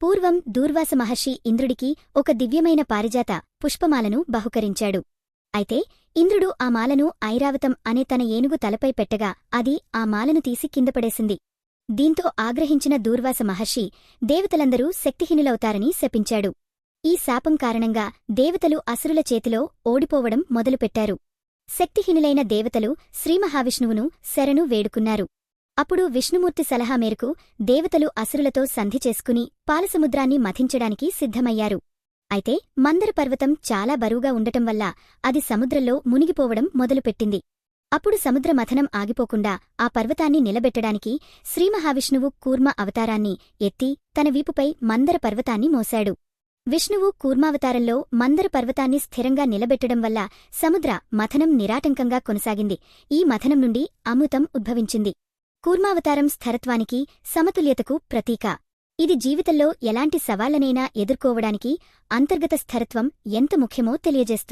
పూర్వం దూర్వాస మహర్షి ఇంద్రుడికి ఒక దివ్యమైన పారిజాత పుష్పమాలను బహుకరించాడు. అయితే ఇంద్రుడు ఆ మాలను ఐరావతం అనే తన ఏనుగు తలపై పెట్టగా అది ఆ మాలను తీసి కిందపడేసింది దీంతో ఆగ్రహించిన దూర్వాస మహర్షి దేవతలందరూ శక్తిహీనులవుతారని శపించాడు. ఈ శాపం కారణంగా దేవతలు అసురుల చేతిలో ఓడిపోవడం మొదలుపెట్టారు. శక్తిహీనులైన దేవతలు శ్రీమహావిష్ణువును శరణు వేడుకున్నారు. అప్పుడు విష్ణుమూర్తి సలహా మేరకు దేవతలు అసురులతో సంధి చేసుకుని పాలసముద్రాన్ని మథించడానికి సిద్ధమయ్యారు. అయితే మందర పర్వతం చాలా బరువుగా ఉండటం వల్ల అది సముద్రంలో మునిగిపోవడం మొదలుపెట్టింది. అప్పుడు సముద్ర మథనం ఆగిపోకుండా ఆ పర్వతాన్ని నిలబెట్టడానికి శ్రీమహావిష్ణువు కూర్మ అవతారాన్ని ఎత్తి తన వీపుపై మందర పర్వతాన్ని మోశాడు. విష్ణువు కూర్మావతారంలో మందర పర్వతాన్ని స్థిరంగా నిలబెట్టడం వల్ల సముద్ర మథనం నిరాటంకంగా కొనసాగింది. ఈ మథనం నుండి అమృతం ఉద్భవించింది. కూర్మావతారం స్థిరత్వానికి సమతుల్యతకు ప్రతీక. ఇది జీవితంలో ఎలాంటి సవాళ్ళనైనా ఎదుర్కోవడానికి అంతర్గత స్థిరత్వం ఎంత ముఖ్యమో తెలియజేస్తుంది.